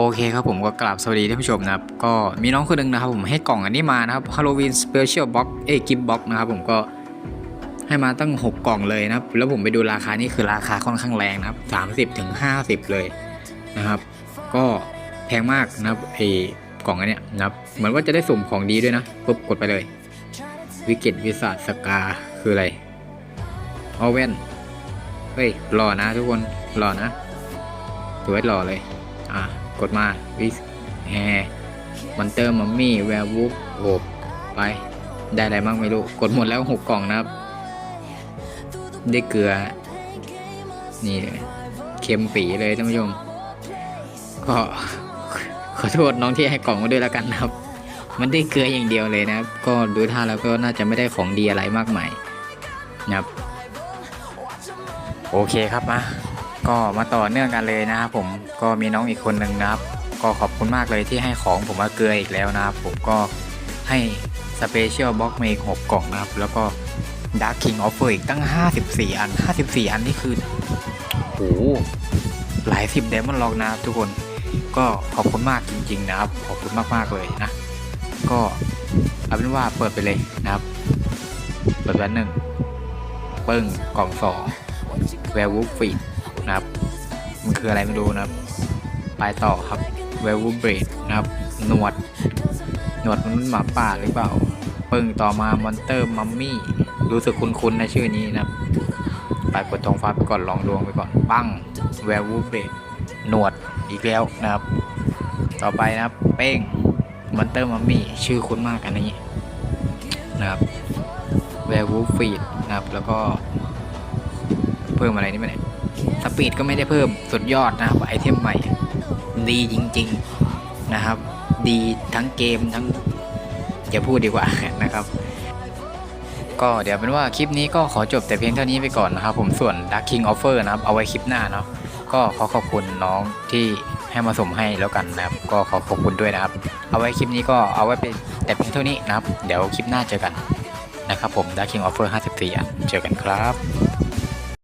โอเคครับผมก็กราบสวัสดีท่านผู้ชมนะครับ ก็มีน้องคนหนึงนะครับผมให้กล่องอันนี้มานะครับ Halloween Special Box เอ้กิฟบ็อกนะครับผมก็ให้มาตั้ง 6 กล่องเลยนะครับ แล้วผมไปดูราคานี่คือราคาค่อนข้างแรงนะครับ 30ถึง50 เลยนะครับ ก็แพงมากนะครับไอ้กล่องอันเนี้ยนะครับ เหมือนว่าจะได้สุ่มของดีด้วยนะปุ๊บกดไปเลย วิกฤตวิสาสกาคืออะไรออเวนเฮ้ยหล่อนะทุกคนหล่อนะตัวเวทหล่อเลยอะ กดมาวิสแฮมันเตอร์มัมมี่แวร์วูฟโอบไป ได้อะไรบ้างไม่รู้ กดหมดแล้วหกกล่องนะครับ ได้เกลือ นี่เลยเค็มปีเลยท่านผู้ชม ก็ขอโทษน้องที่ให้กล่องมาด้วยแล้วกันนะครับ มันได้เกลืออย่างเดียวเลยนะครับ ก็ดูท่าแล้วก็น่าจะไม่ได้ของดีอะไรมากมายนะครับ โอเคครับมา ก็มาต่อเนื่องกันเลยนะครับผมก็มีน้องอีกคนหนึ่งนะครับ ก็ขอบคุณมากเลยที่ให้ของผมมาเกลืออีกแล้วนะครับ ผมก็ให้สเปเชียลบ็อกมาอีก6กล่องนะครับ แล้วก็ดาร์ k คิงออฟเฟอร์อีกตั้ง 54 อัน 54 อันนี่คือโหหลายสิบเดมอนล็อกนะครับทุกคนก็ขอบคุณมากจริง ๆ นะครับ ขอบคุณมากๆเลยนะ ก็เอาเป็นว่าเปิดไปเลยนะครับ เปิดแวนหนึ่ง เปึ้งกล่องสองแวร์วูฟฟีด นะครับ มันคืออะไรไม่รู้นะครับ ไปต่อครับเวลวูเบรดนะครับ หนวด หนวดมันหมาป่าหรือเปล่า ปึ้งต่อมามอนเตอร์มัมมี่ รู้สึกคุ้นๆในะชื่อนี้นะครับ ไปกดทองฟ้าไปก่อนลองดวงไปก่อน ปั้งเวลวูเบรดหนวดอีกแล้วนะครับ ต่อไปนะครับ เป้งมอนเตอร์มัมมี่ ชื่อคุ้นมากอันนี้นะครับเวลวูฟีดนะครับ แล้วก็เพิ่มอะไรนี่ไมเนี่ย สปีดก็ไม่ได้เพิ่มสุดยอดนะครับไอเทมใหม่ ดีจริง ๆนะครับ ดีทั้งเกมทั้งอย่าพูดดีกว่านะครับ ก็เดี๋ยวเป็นว่าคลิปนี้ก็ขอจบแต่เพียงเท่านี้ไปก่อนนะครับ ผมส่วน Dark King Offer นะครับ เอาไว้คลิปหน้าเนาะก็ขอขอบคุณน้องที่ให้มาส่งให้แล้วกันนะครับ ก็ขอขอบคุณด้วยนะครับ เอาไว้คลิปนี้ก็เอาไว้เป็นแต่เพียงเท่านี้นะครับ เดี๋ยวคลิปหน้าเจอกันนะครับผม Dark King Offer 54อะเจอกันครับ